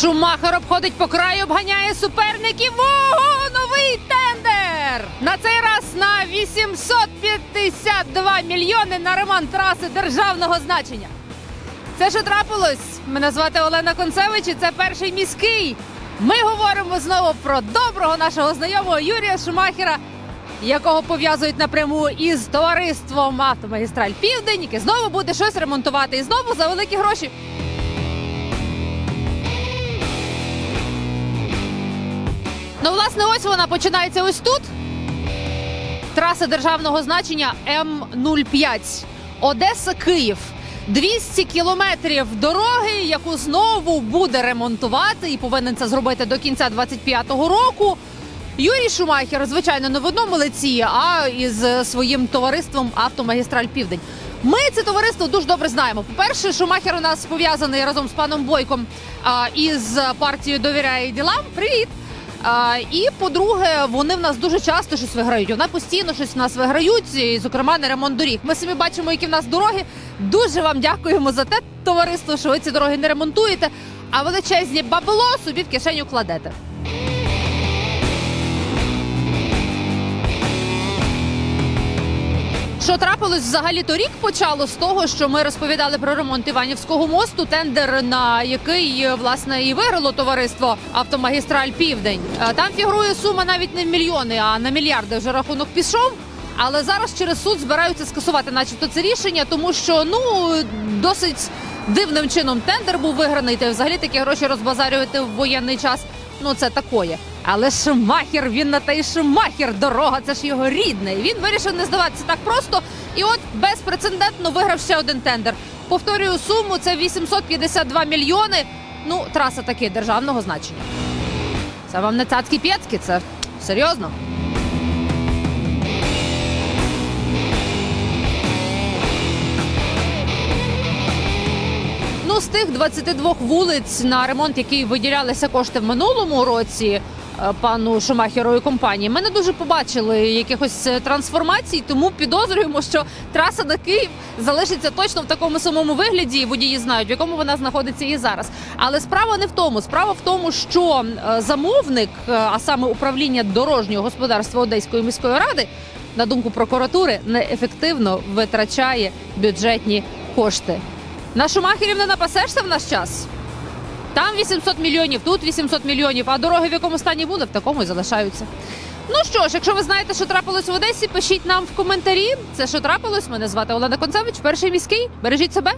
Шумахер обходить по краю, обганяє суперників. Ого, новий тендер! На цей раз на 852 мільйони на ремонт траси державного значення. Це що трапилось? Мене звати Олена Концевич, і це перший міський. Ми говоримо знову про доброго нашого знайомого Юрія Шумахера, якого пов'язують напряму із товариством Автомагістраль Південь, яке знову буде щось ремонтувати і знову за великі гроші. Ну, власне, ось вона починається ось тут. Траса державного значення М05. Одеса Київ. 200 кілометрів дороги, яку знову буде ремонтувати і повинен це зробити до кінця 25-го року. Юрій Шумахер, звичайно, не в одному лиці, а із своїм товариством Автомагістраль Південь. Ми це товариство дуже добре знаємо. По-перше, Шумахер у нас пов'язаний разом з паном Бойком із партією Довіряє ділам. Привіт! А, і по-друге, вони в нас дуже часто щось виграють. Вони постійно щось в нас виграють, і, зокрема, на ремонт доріг. Ми самі бачимо, які в нас дороги. Дуже вам дякуємо за те, товариство, що ви ці дороги не ремонтуєте, а величезні бабло собі в кишеню кладете. Що трапилось взагалі торік почало з того, що ми розповідали про ремонт Іванівського мосту, тендер на який е, власне і виграло товариство Автомагістраль Південь. Е, Там фігурує сума навіть не в мільйони, а на мільярди вже рахунок пішов. Але зараз через суд збираються скасувати, начебто, це рішення, тому що ну досить дивним чином тендер був виграний. Та взагалі такі гроші розбазарювати в воєнний час. Ну це такое. Але Шумахер, він на той Шумахер, дорога, це ж його рідне. Він вирішив не здаватися так просто. І от безпрецедентно виграв ще один тендер. Повторюю суму, це 852 мільйони. Ну, траса таки державного значення. Це вам не цацькі пєцькі, це серйозно. Тих 22 вулиць на ремонт, який виділялися кошти в минулому році е, пану Шумахеру і компанії, ми не дуже побачили якихось е, трансформацій, тому підозрюємо, що траса на Київ залишиться точно в такому самому вигляді. і Водії знають, в якому вона знаходиться і зараз. Але справа не в тому. Справа в тому, що е, замовник, а саме управління дорожнього господарства Одеської міської ради, на думку прокуратури, неефективно витрачає бюджетні кошти. На Шумахерів не напасешся в наш час. Там 800 мільйонів, тут 800 мільйонів, а дороги в якому стані були, в такому і залишаються. Ну що ж, якщо ви знаєте, що трапилось в Одесі, пишіть нам в коментарі. Це що трапилось. Мене звати Олена Концевич, перший міський. Бережіть себе.